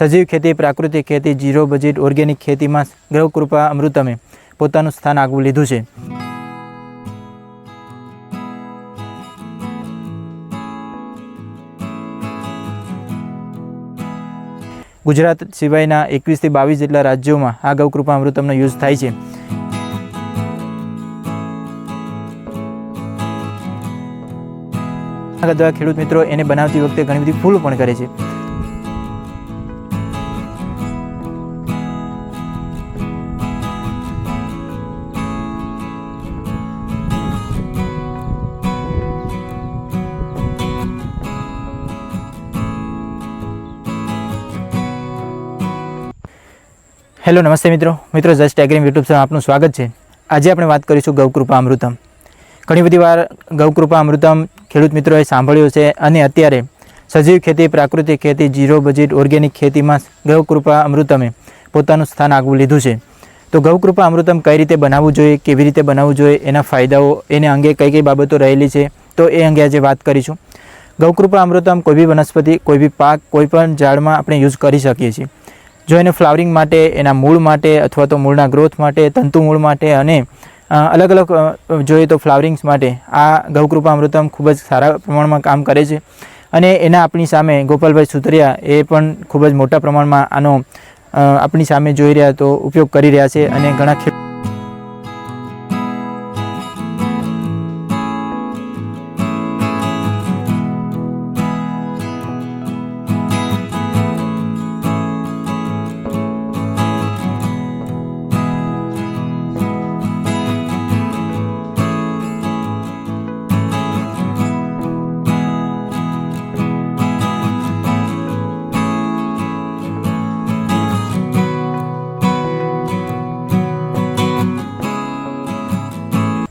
સજીવ ખેતી, પ્રાકૃતિક ખેતી, જીરો બજેટ, ઓર્ગેનિક ખેતીમાં ગ્રહકૃપા અમૃતમે પોતાનું સ્થાન આગવું લીધું છે. ગુજરાત સિવાયના એકવીસથી બાવીસ જેટલા રાજ્યોમાં આ ગૌકૃપા અમૃતમનો યુઝ થાય છે. ખેડૂત મિત્રો એને બનાવતી વખતે ઘણી બધી ભૂલ પણ કરે છે. હેલો, નમસ્તે મિત્રો. મિત્રો, જસ્ટ એગ્રીમ યુટ્યુબ પર આપનું સ્વાગત છે. આજે આપણે વાત કરીશું ગૌકૃપા અમૃતમ. ઘણી બધી વાર ગૌકૃપા અમૃતમ ખેડૂત મિત્રોએ સાંભળ્યું છે અને અત્યારે સજીવ ખેતી, પ્રાકૃતિક ખેતી, જીરો બજેટ, ઓર્ગેનિક ખેતીમાં ગૌકૃપા અમૃતમે પોતાનું સ્થાન આગવું લીધું છે. તો ગૌકૃપા અમૃતમ કઈ રીતે બનાવવું જોઈએ, કેવી રીતે બનાવવું જોઈએ, એના ફાયદાઓ, એને અંગે કઈ કઈ બાબતો રહેલી છે, તો એ અંગે આજે વાત કરીશું. ગૌકૃપા અમૃતમ કોઈ બી વનસ્પતિ, કોઈ બી પાક, કોઈ પણ ઝાડમાં આપણે યુઝ કરી શકીએ છીએ. જો એને ફ્લાવરિંગ માટે, એના મૂળ માટે અથવા તો મૂળના ગ્રોથ માટે, તંતુ મૂળ માટે અને અલગ અલગ જોઈએ તો ફ્લાવરિંગ્સ માટે આ ગૌકૃપા અમૃતમ ખૂબ જ સારા પ્રમાણમાં કામ કરે છે. અને એના આપણી સામે ગોપાલભાઈ સુતરિયા એ પણ ખૂબ જ મોટા પ્રમાણમાં આનો આપણી સામે જોઈ રહ્યા તો ઉપયોગ કરી રહ્યા છે અને ઘણા ખેડૂત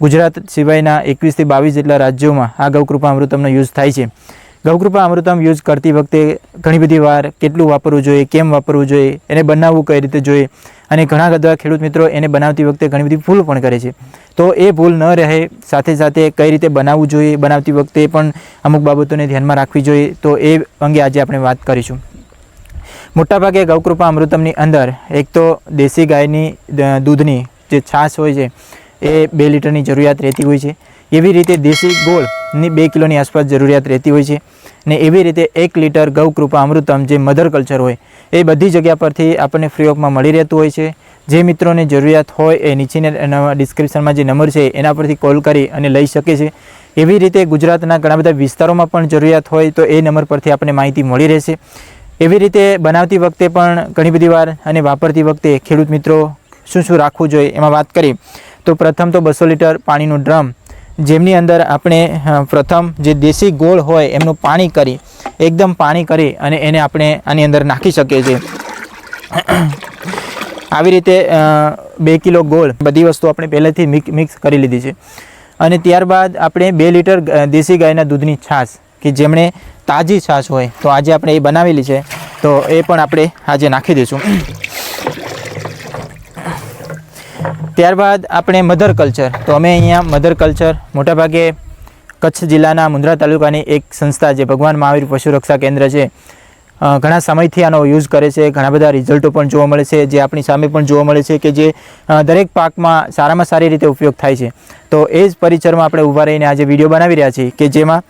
ગુજરાત સિવાયના એકવીસથી બાવીસ જેટલા રાજ્યોમાં આ ગૌકૃપા અમૃતમનો યુઝ થાય છે. ગૌકૃપા અમૃતમ યુઝ કરતી વખતે ઘણી બધી વાર કેટલું વાપરવું જોઈએ, કેમ વાપરવું જોઈએ, એને બનાવવું કઈ રીતે જોઈએ અને ઘણા બધા ખેડૂત મિત્રો એને બનાવતી વખતે ઘણી બધી ભૂલ પણ કરે છે. તો એ ભૂલ ન રહે, સાથે સાથે કઈ રીતે બનાવવું જોઈએ, બનાવતી વખતે પણ અમુક બાબતોને ધ્યાનમાં રાખવી જોઈએ, તો એ અંગે આજે આપણે વાત કરીશું. મોટાભાગે ગૌકૃપા અમૃતમની અંદર એક તો દેશી ગાયની દૂધની જે છાશ હોય છે એ બે લીટરની જરૂરિયાત રહેતી હોય છે. એવી રીતે દેશી ગોળની બે કિલોની આસપાસ જરૂરિયાત રહેતી હોય છે ને એવી રીતે એક લીટર ગૌકૃપા અમૃતમ જે મધર કલ્ચર હોય એ બધી જગ્યા પરથી આપણને ફ્રી ઓફમાં મળી રહેતું હોય છે. જે મિત્રોને જરૂરિયાત હોય એ નીચેના ડિસ્ક્રિપ્શનમાં જે નંબર છે એના પરથી કોલ કરી અને લઈ શકે છે. એવી રીતે ગુજરાતના ઘણા બધા વિસ્તારોમાં પણ જરૂરિયાત હોય તો એ નંબર પરથી આપણને માહિતી મળી રહેશે. એવી રીતે બનાવતી વખતે પણ ઘણી બધી વાર અને વાપરતી વખતે ખેડૂત મિત્રો શું શું રાખવું જોઈએ એમાં વાત કરી. તો પ્રથમ તો બસો લીટર પાણીનું ડ્રમ, જેમની અંદર આપણે પ્રથમ જે દેશી ગોળ હોય એમનું પાણી કરી, એકદમ પાણી કરી અને એને આપણે આની અંદર નાખી શકીએ છીએ. આવી રીતે બે કિલો ગોળ બધી વસ્તુ આપણે પહેલેથી મિક- મિક્સ કરી લીધી છે. અને ત્યારબાદ આપણે બે લીટર દેશી ગાયના દૂધની છાશ, કે જેમણે તાજી છાશ હોય, તો આજે આપણે એ બનાવેલી છે, તો એ પણ આપણે આજે નાખી દઈશું. ત્યારબાદ આપણે મધર કલ્ચર. તો અમે અહીંયા મધર કલ્ચર, મોટાભાગે કચ્છ જિલ્લાના મુંદ્રા તાલુકાની એક સંસ્થા જે ભગવાન મહાવીર પશુ રક્ષા કેન્દ્ર છે. ઘણા સમયથી આનો યુઝ કરે છે, ઘણા બધા રિઝલ્ટો પણ જોવા મળે છે, જે આપણી સામે પણ જોવા મળે છે કે જે દરેક પાકમાં સારામાં સારી રીતે ઉપયોગ થાય છે. તો એ જ પરિચરમાં આપણે ઊભા રહીને આજે વીડિયો બનાવી રહ્યા છીએ કે જેમાં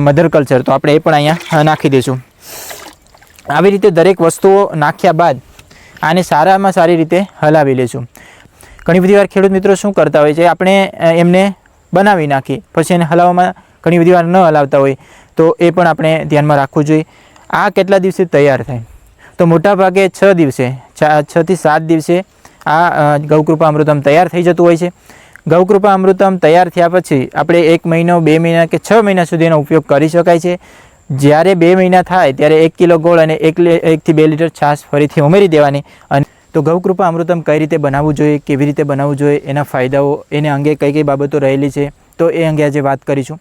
મધર કલ્ચર. તો આપણે એ પણ અહીંયા નાખી દઈશું. આવી રીતે દરેક વસ્તુઓ નાખ્યા બાદ આને સારામાં સારી રીતે હલાવી લઈશું ઘણી બધી વાર ખેડૂત મિત્રો શું કરતા હોય છે, આપણે એમને બનાવી નાખી પછી એને હલાવવામાં ઘણી બધી વાર ન હલાવતા હોય. તો એ પણ આપણે ધ્યાનમાં રાખવું જોઈએ. આ કેટલા દિવસે તૈયાર થાય? તો મોટા ભાગે છ દિવસે છથી સાત દિવસે આ ગૌકૃપા અમૃતમ તૈયાર થઈ જતું હોય છે. ગૌકૃપા અમૃતમ તૈયાર થયા પછી આપણે એક મહિનો, બે મહિના કે છ મહિના સુધી એનો ઉપયોગ કરી શકાય છે. જ્યારે બે મહિના થાય, ત્યારે એક કિલો ગોળ અને એક એકથી બે લીટર છાશ ફરીથી ઉમેરી દેવાની અને તો ગૌકૃપા અમૃતમ કઈ રીતે બનાવવું જોઈએ, કેવી રીતે બનાવવું જોઈએ, એના ફાયદાઓ, એને અંગે કઈ કઈ બાબતો રહેલી છે, તો એ અંગે આજે વાત કરીશું.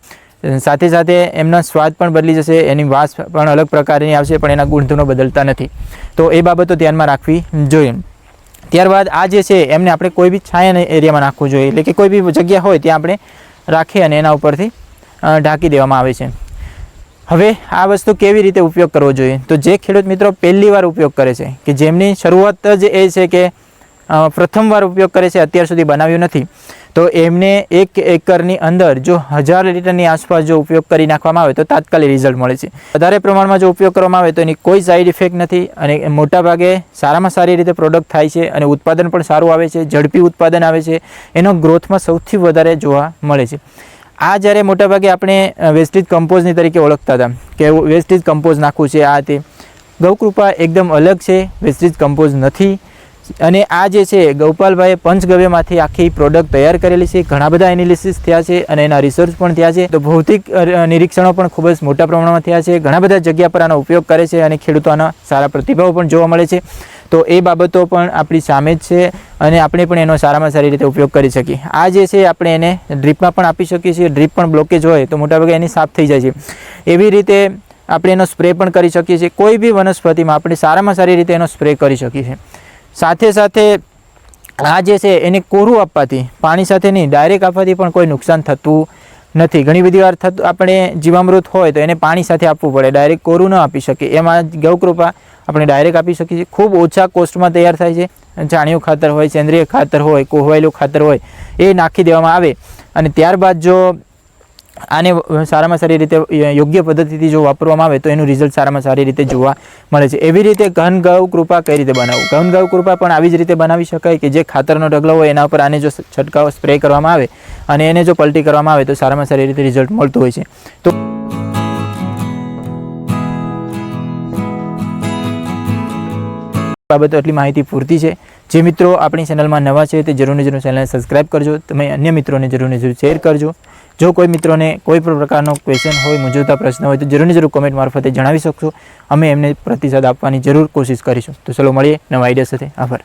સાથે સાથે એમનો સ્વાદ પણ બદલી જશે, એની વાસ પણ અલગ પ્રકારની આવશે, પણ એના ગુણધર્મો બદલતા નથી. તો એ બાબતો ધ્યાનમાં રાખવી જોઈએ. ત્યારબાદ આ જે છે, એમને આપણે કોઈ બી છાયા એરિયામાં નાખવું જોઈએ, એટલે કે કોઈ બી જગ્યા હોય ત્યાં આપણે રાખી અને એના ઉપરથી ઢાંકી દેવામાં આવે છે. હવે આ વસ્તુ કેવી રીતે ઉપયોગ કરવો જોઈએ? તો જે ખેડૂત મિત્રો પહેલી વાર ઉપયોગ કરે છે, કે જેમની શરૂઆત જ એ છે કે પ્રથમવાર ઉપયોગ કરે છે, અત્યાર સુધી બનાવ્યું નથી, તો એમને એક એકરની અંદર જો હજાર લીટરની આસપાસ જો ઉપયોગ કરી નાખવામાં આવે તો તાત્કાલિક રિઝલ્ટ મળે છે. વધારે પ્રમાણમાં જો ઉપયોગ કરવામાં આવે તો એની કોઈ સાઈડ ઇફેક્ટ નથી અને મોટાભાગે સારામાં સારી રીતે પ્રોડક્ટ થાય છે અને ઉત્પાદન પણ સારું આવે છે, ઝડપી ઉત્પાદન આવે છે, એનો ગ્રોથમાં સૌથી વધારે જોવા મળે છે. આ જ્યારે મોટાભાગે આપણે વેસ્ટેજ કમ્પોઝની તરીકે ઓળખતા હતા, કે વેસ્ટેજ કમ્પોઝ નાખવું છે, આ તે, ગૌકૃપા એકદમ અલગ છે વેસ્ટેજ કમ્પોઝ નથી. અને આ જે છે, ગૌપાલભાઈએ પંચગવ્યમાંથી આખી પ્રોડક્ટ તૈયાર કરેલી છે, ઘણા બધા એનાલિસિસ થયા છે અને એના રિસર્ચ પણ થયા છે. તો ભૌતિક નિરીક્ષણો પણ ખૂબ જ મોટા પ્રમાણમાં થયા છે. ઘણા બધા જગ્યા પર આનો ઉપયોગ કરે છે અને ખેડૂતોના સારા પ્રતિભાવો પણ જોવા મળે છે. તો એ બાબતો પણ આપણી સામે જ છે અને આપણે પણ એનો સારામાં સારી રીતે ઉપયોગ કરી શકીએ. આ જે છે આપણે એને ડ્રીપમાં પણ આપી શકીએ છીએ. ડ્રીપ પણ બ્લોકેજ હોય તો મોટાભાગે એની સાફ થઈ જાય છે. એવી રીતે આપણે એનો સ્પ્રે પણ કરી શકીએ છીએ. કોઈ બી વનસ્પતિમાં આપણે સારામાં સારી રીતે એનો સ્પ્રે કરી શકીએ છીએ. સાથે સાથે આ જે છે એને કોરું આપવાથી, પાણી સાથે નહીં ડાયરેક્ટ આપવાથી પણ કોઈ નુકસાન થતું નથી. ઘણી બધી વાર થતું, આપણે જીવામૃત હોય તો એને પાણી સાથે આપવું પડે. ડાયરેક્ટ કોરું ન આપી શકીએ. એમાં ગૌકૃપા આપણે ડાયરેક્ટ આપી શકીએ છીએ. ખૂબ ઓછા કોસ્ટમાં તૈયાર થાય છે. છાણિયું ખાતર હોય સેન્દ્રિય ખાતર હોય, કોહવાયેલું ખાતર હોય, એ નાખી દેવામાં આવે. અને ત્યારબાદ જો આને સારામાં સારી રીતે યોગ્ય પદ્ધતિથી જો વાપરવામાં આવે, તો એનું રિઝલ્ટ સારામાં સારી રીતે જોવા મળે છે. એવી રીતે ઘન ગૌ કૃપા કઈ રીતે બનાવવું? ઘન ગૌ કૃપા પણ આવી જ રીતે બનાવી શકાય કે જે ખાતરનો ઢગલો હોય, એના ઉપર આને જો છંટકાવ સ્પ્રે કરવામાં આવે અને એને જો પલટી કરવામાં આવે, તો સારામાં સારી રીતે રિઝલ્ટ મળતું હોય છે. તો બાબતો એટલી માહિતી પૂરતી છે. જે મિત્રો આપણી ચેનલમાં નવા છે તે જરૂરને જરૂર ચેનલને સબસ્ક્રાઇબ કરજો. તમે અન્ય મિત્રોને જરૂરને જરૂર શેર કરજો. જો કોઈ મિત્રોને કોઈ પણ પ્રકારનો ક્વેશ્ચન હોય, મૂંઝવતા પ્રશ્ન હોય, તો જરૂર ને જરૂર કોમેન્ટ મારફતે જણાવી શકશો. અમે એમને પ્રતિસાદ આપવાની જરૂર કોશિશ કરીશું. તો ચલો મળીએ નવા આઈડિયા સાથે. આભાર.